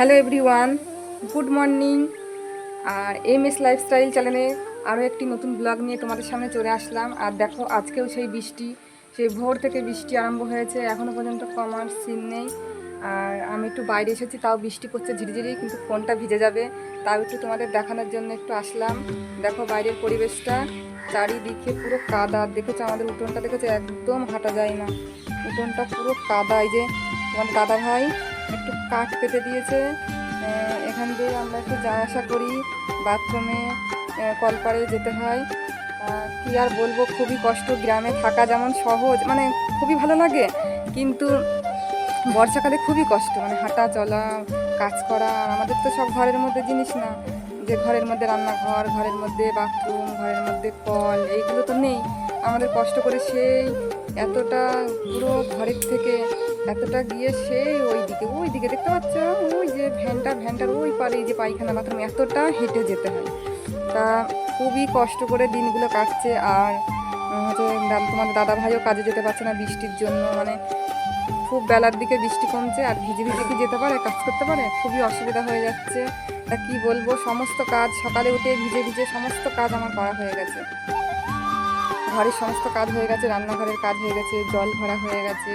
Hello everyone, good morning. R M S lifestyle চ্যানেলে আরও একটি নতুন ব্লগ নিয়ে তোমাদের সামনে চলে আসলাম। আর দেখো, আজকেও সেই বৃষ্টি, সেই ভোর থেকে বৃষ্টি আরম্ভ হয়েছে এখনও পর্যন্ত কমার সিন নেই। আর আমি একটু বাইরে এসেছি, তাও বৃষ্টি পড়ছে ঝিরিঝিরি, কিন্তু ফোনটা ভিজে যাবে, তাও একটু তোমাদের দেখানোর জন্য একটু আসলাম। দেখো বাইরের পরিবেশটা, চারিদিকে পুরো কাদা। দেখেছ আমাদের উঠোনটা? দেখেছ? একদম হাঁটা যায় না। উঠোনটা পুরো কাদা, এই যে তোমার দাদা ভাই একটু কাঠ পেতে দিয়েছে। এখান দিয়ে আমরা একটু যাওয়া আসা করি। বাথরুমে কলপাড়ে যেতে হয়। কি আর বলব, খুবই কষ্ট। গ্রামে থাকা যেমন সহজ মানে খুবই ভালো লাগে, কিন্তু বর্ষাকালে খুবই কষ্ট। মানে হাঁটা চলা, কাজ করা আমাদের তো সব ঘরের মধ্যে জিনিস না। যে ঘরের মধ্যে রান্নাঘর, ঘরের মধ্যে বাথরুম, ঘরের মধ্যে কল এইগুলো তো নেই। আমাদের কষ্ট করে সেই এতটা পুরো ঘরের থেকে এতটা গিয়ে সেই ওই দিকে ওই দিকে দেখতে পাচ্ছ? ওই যে ভ্যানটা, ভ্যানটার ওই পারে যে পায়খানা বাথরুম এতটা হেঁটে যেতে হয়। তা খুবই কষ্ট করে দিনগুলো কাটছে আর হচ্ছে তোমাদের দাদা ভাইও কাজে যেতে পারছে না বৃষ্টির জন্য মানে খুব বেলার দিকে বৃষ্টি কমছে আর ভিজে ভিজে কি যেতে পারে, কাজ করতে পারে? খুবই অসুবিধা হয়ে যাচ্ছে। তা কি বলব, সমস্ত কাজ, সকালে উঠে ভিজে ভিজে সমস্ত কাজ আমার করা হয়ে গেছে। ঘরের সমস্ত কাজ হয়ে গেছে, রান্নাঘরের কাজ হয়ে গেছে, জল ভরা হয়ে গেছে,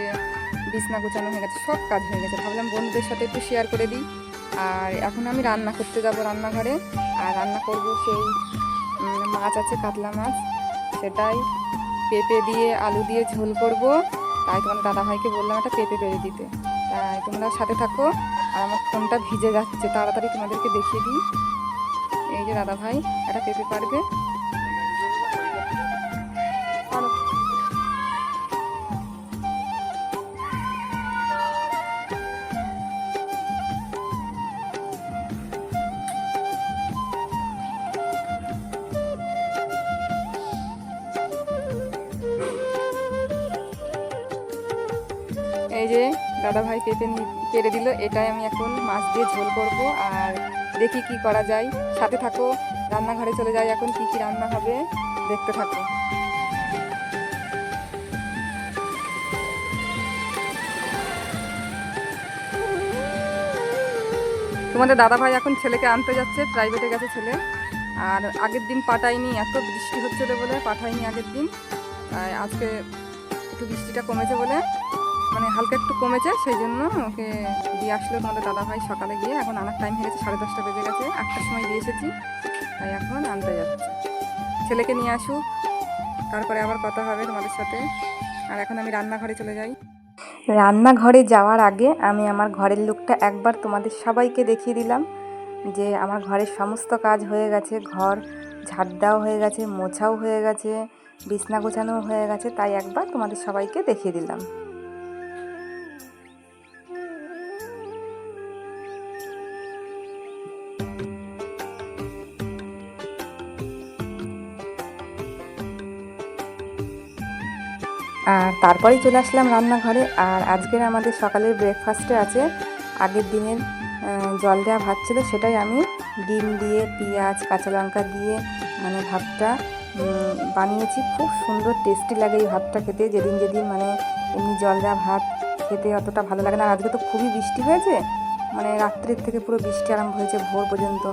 বিছনা গোছানো হয়ে গেছে, সব কাজ হয়ে গেছে। ভাবলাম বন্ধুদের সাথে একটু শেয়ার করে দিই। আর এখন আমি রান্না করতে যাব রান্নাঘরে। আর রান্না করব সেই মাছ আছে, কাতলা মাছ। সেটাই পেঁপে দিয়ে আলু দিয়ে ঝোল করব। তাই তোমার দাদা ভাইকে বললাম একটা পেঁপে পেরে দিতে। তাই তোমরা সাথে থাকো। আর আমার ফোনটা ভিজে যাচ্ছে, তাড়াতাড়ি তোমাদেরকে দেখিয়ে দিই। এই যে দাদা ভাই একটা পেঁপে পারবে? এই যে দাদা ভাই নি- পেরে দিল, এটাই আমি এখন মাছ দিয়ে ঝোল করব আর দেখি কি করা যায়। সাথে থাকো, রান্নাঘরে চলে যাই এখন, কি কি রান্না হবে দেখতে থাকো। তোমাদের দাদা ভাই এখন ছেলেকে আনতে যাচ্ছে প্রাইভেটে গেছে ছেলে। আর আগের দিন পাঠায়নি, এত বৃষ্টি হচ্ছিল বলে, পাঠায়নি আগের দিন। তাই আজকে একটু বৃষ্টিটা কমেছে বলে মানে হালকা একটু কমেছে সেই জন্য ওকে দিয়ে আসলো তোমাদের দাদা ভাই সকালে গিয়ে। এখন আনার টাইম হয়ে গেছে, সাড়ে দশটা বেজে গেছে, আটটার সময় দিয়ে এসেছি। তাই এখন আনতে যাচ্ছে। ছেলেকে নিয়ে আসুক, তারপরে আবার কথা হবে তোমাদের সাথে। আর এখন আমি রান্নাঘরে চলে যাই। রান্নাঘরে যাওয়ার আগে আমি আমার ঘরের লুকটা একবার তোমাদের সবাইকে দেখিয়ে দিলাম যে আমার ঘরের সমস্ত কাজ হয়ে গেছে। ঘর ঝাড় দেওয়া হয়ে গেছে, মোছাও হয়ে গেছে, বিছনা গোছানো হয়ে গেছে, তাই একবার তোমাদের সবাইকে দেখিয়ে দিলাম। তারপরেই চলে আসলাম রান্নাঘরে। আর আজকের আমাদের সকালের ব্রেকফাস্টে আছে, আগের দিনের জল দেওয়া ভাত ছিল, সেটাই আমি ডিম দিয়ে, পেঁয়াজ, কাঁচা লঙ্কা দিয়ে মানে ভাতটা বানিয়েছি। খুব সুন্দর টেস্টি লাগে এই ভাতটা খেতে। যেদিন যেদিন মানে এমনি জল দেওয়া ভাত খেতে অতটা ভালো লাগে না। আজকে তো খুবই বৃষ্টি হয়েছে মানে রাত্রির থেকে পুরো বৃষ্টি আরম্ভ হয়েছে ভোর পর্যন্ত।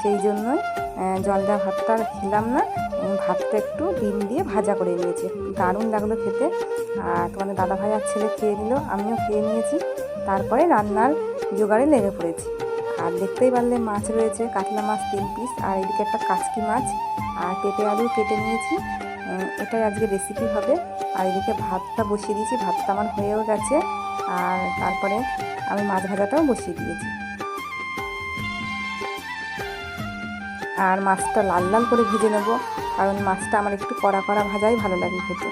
সেই জন্যই জল দেওয়া ভাতটা আর খেলাম না। ভাতটা একটু ডিম দিয়ে ভাজা করে নিয়েছি। দারুণ লাগল খেতে। আর তোমাদের দাদা ভাই আর ছেলে খেয়ে নিল, আমিও খেয়ে নিয়েছি। তারপরে রান্নার জোগাড়ে লেগে পড়েছি। আর দেখতেই পারলে মাছ রয়েছে, কাতলা মাছ তিন পিস আর এদিকে একটা কাচকি মাছ আর পেঁপে আলু কেটে নিয়েছি। এটাই আজকে রেসিপি হবে। আর এদিকে ভাতটা বসিয়ে দিয়েছি, ভাতটা আমার হয়েও গেছে। আর তারপরে আমি মাছ ভাজাটাও বসিয়ে দিয়েছি। আর মাছটা লাল লাল করে ভেজে নেব। কারণ মাছটা আমার একটু কড়া কড়া ভাজাই ভালো লাগে খেতে।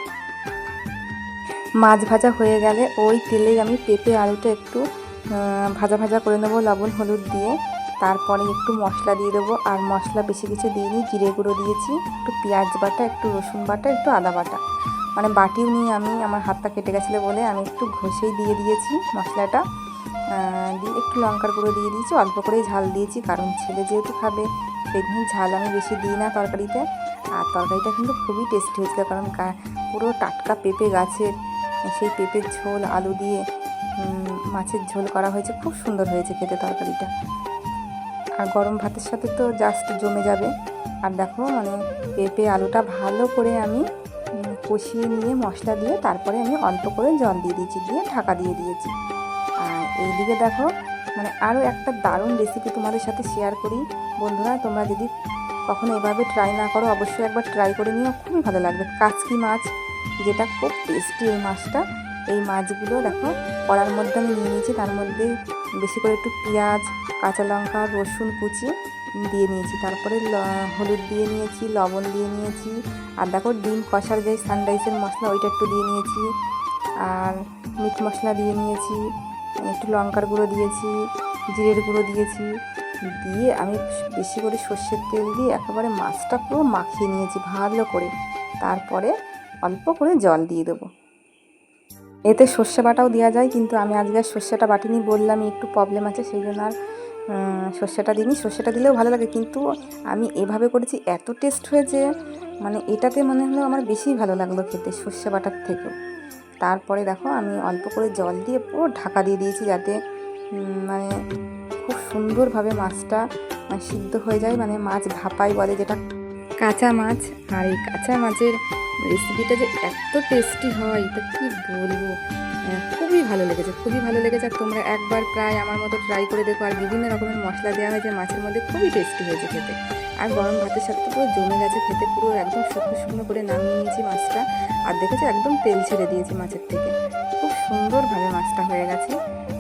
মাছ ভাজা হয়ে গেলে ওই তেলেই আমি পেঁপে, আলুটা একটু ভাজা ভাজা করে নেব, লবণ, হলুদ দিয়ে। তারপরে একটু মশলা দিয়ে দেবো, আর মশলা বেশি কিছু দিয়ে দিইনি, জিরে গুঁড়ো দিয়েছি, একটু পেঁয়াজ বাটা, একটু রসুন বাটা, একটু আদা বাটা। মানে বাটিও নিয়ে আমি, আমার হাতটা কেটে গেছিল বলে আমি একটু ঘষেই দিয়ে দিয়েছি মশলাটা। দিয়ে একটু লঙ্কার গুঁড়ো দিয়ে দিয়েছি, অল্প করেই ঝাল দিয়েছি, কারণ ছেলে যেহেতু খাবে, সেদিন ঝাল আমি বেশি দিই না তরকারিতে। আর তরকারিটা কিন্তু খুবই টেস্টি হয়েছিল, কারণ পুরো টাটকা পেঁপে গাছের, সেই পেঁপের ঝোল, আলু দিয়ে মাছের ঝোল করা হয়েছে, খুব সুন্দর হয়েছে খেতে তরকারিটা। আর গরম ভাতের সাথে তো জাস্ট জমে যাবে। আর দেখো মানে পেঁপে, আলুটা ভালো করে আমি কষিয়ে নিয়ে মশলা দিয়ে তারপরে আমি অল্প করে জল দিয়ে দিয়েছি, দিয়ে ঢাকা দিয়ে দিয়েছি। আর এইদিকে দেখো মানে আরও একটা দারুণ রেসিপি তোমাদের সাথে শেয়ার করি। বন্ধুরা, তোমরা যদি কখনো এভাবে ট্রাই না করো, অবশ্যই একবার ট্রাই করে নিও, খুবই ভালো লাগবে। কাচকি মাছ, যেটা খুব টেস্টি এই মাছটা, এই মাছগুলো দেখো, কড়ার মধ্যে আমি নিয়ে নিয়েছি, তার মধ্যে বেশি করে একটু পেঁয়াজ, কাঁচা লঙ্কা, রসুন কুচি দিয়ে নিয়েছি, তারপরে হলুদ দিয়ে নিয়েছি, লবণ দিয়ে নিয়েছি, আর দেখো ডিম কষার যে সানরাইসের মশলা, ওইটা একটু দিয়ে নিয়েছি, আর মিট মশলা দিয়ে নিয়েছি, একটু লঙ্কার গুঁড়ো দিয়েছি, জিরের গুঁড়ো দিয়েছি দিয়ে আমি বেশি করে সর্ষের তেল দিয়ে একেবারে মাছটা পুরো মাখিয়ে নিয়েছি ভালো করে। তারপরে অল্প করে জল দিয়ে দেবো। এতে সর্ষে বাটাও দেওয়া যায়, কিন্তু আমি আজকে আর সর্ষেটা বাটিনি বললাম একটু প্রবলেম আছে, সেই জন্য আর সর্ষেটা দিইনি। সর্ষেটা দিলেও ভালো লাগে, কিন্তু আমি এভাবে করেছি, এত টেস্ট হয়েছে মানে এটাতে মনে হলো আমার বেশি ভালো লাগল খেতে সর্ষে বাটার থেকেও। তারপরে দেখো আমি অল্প করে জল দিয়ে পুরো ঢাকা দিয়ে দিয়েছি যাতে মানে খুব সুন্দরভাবে মাছটা মানে সিদ্ধ হয়ে যায় মানে মাছ ভাপাই বলে যেটা কাঁচা মাছ। আর এই কাঁচা মাছের রেসিপিটা যে এত টেস্টি হয় তা কি বলব? খুবই ভালো লেগেছে, খুবই ভালো লেগেছে। আর তোমরা একবার প্রায় আমার মতো ট্রাই করে দেখো, আর বিভিন্ন রকমের মশলা দেওয়া হয়েছে, মাছের মধ্যে খুবই টেস্টি হয়েছে খেতে। আর গরম ভাতের সাথে পুরো জমে গেছে খেতে, পুরো একদম শুকনো শুকনো করে নামিয়ে নিয়েছি মাছটা। আর দেখেছ, একদম তেল ছেড়ে দিয়েছি মাছের থেকে। সুন্দরভাবে মাছটা হয়ে গেছে।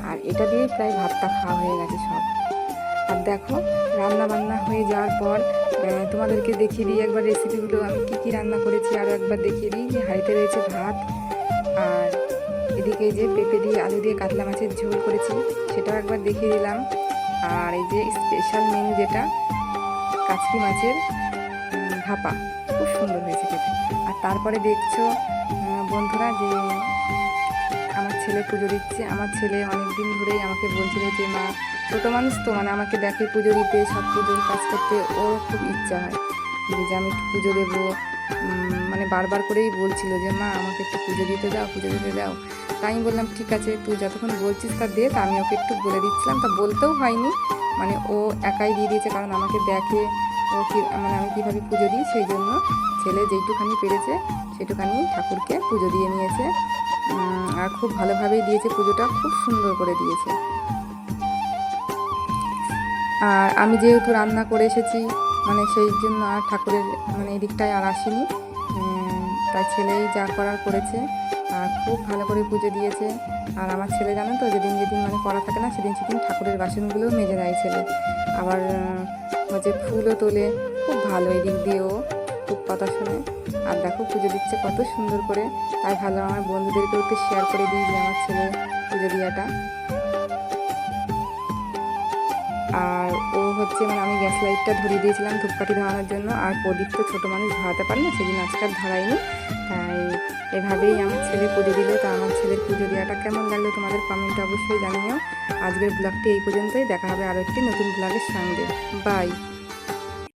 আর এটা দিয়েই প্রায় ভাতটা খাওয়া হয়ে গেছে সব। আর দেখো রান্না বান্না হয়ে যাওয়ার পর তোমাদেরকে দেখিয়ে দিই একবার রেসিপিগুলো আমি কী কী রান্না করেছি আরও একবার দেখিয়ে দিই। যে হাঁড়িতে রয়েছে ভাত, আর এদিকে যে পেঁপে দিয়ে আলু দিয়ে কাতলা মাছের ঝোল করেছি, সেটাও একবার দেখিয়ে দিলাম। আর এই যে স্পেশাল মেনু যেটা, কাচকি মাছের ভাপা। খুব সুন্দর হয়েছে খেতে। আর তারপরে দেখছ বন্ধুরা যে ছেলে পুজো দিচ্ছে। আমার ছেলে অনেক দিন ধরেই আমাকে বলছিল যে, মা, ছোটো মানুষ তো মানে আমাকে দেখে পুজো দিতে, সব পুজোর কাজ করতে ওর খুব ইচ্ছা হয়। যে, আমি একটু পুজো দেবো। মানে বারবার করেই বলছিল যে, মা, আমাকে একটু পুজো দিতে দাও, পুজো দিতে দাও। তাই আমি বললাম, ঠিক আছে, তুই যতক্ষণ বলছিস তা দে, তা আমি ওকে একটু বলে দিচ্ছিলাম। তা বলতেও হয়নি। মানে ও একাই দিয়ে দিয়েছে, কারণ আমাকে দেখে ও মানে আমি কীভাবে পুজো দিই, সেই জন্য ছেলে যেইটুখানি পেরেছে, সেটুখানি ঠাকুরকে পুজো দিয়ে নিয়েছে। খুব ভালোভাবেই দিয়েছে, পুজোটা খুব সুন্দর করে দিয়েছে। আর আমি যেহেতু রান্না করে এসেছি মানে সেই জন্য আর ঠাকুরের মানে এদিকটায় আর আসিনি। তার ছেলেই যা করার করেছে, আর খুব ভালো করে পুজো দিয়েছে। আর আমার ছেলে জানো তো, যেদিন যেদিন মানে করা থাকে না, সেদিন সেদিন ঠাকুরের বাসনগুলোও মেজে দেয় ছেলে। আবার হচ্ছে ফুলও তোলে, খুব ভালো এই দিক দিয়েও, খুব কথা শোনে আর দেখো পুজো দিচ্ছে কত সুন্দর করে। তাই ভালো আমার বন্ধুদেরকেও একটু শেয়ার করে দিই যে আমার ছেলে পুজো দেওয়াটা আর ও হচ্ছে মানে আমি গ্যাস লাইটটা ধরিয়ে দিয়েছিলাম ধূপকাঠি ধরানোর জন্য। আর প্রদীপ তো ছোটো মানুষ ধরাতে পারে না, সেদিন আজকে আর ধরাইনি তাই এভাবেই আমার ছেলে পুজো দিল। তা আমার ছেলের পুজো দেওয়াটা কেমন লাগল তোমাদের কমেন্টে অবশ্যই জানিও। আজকের ব্লগটি এই পর্যন্তই। দেখা হবে আরও একটি নতুন ব্লগের সঙ্গে। বাই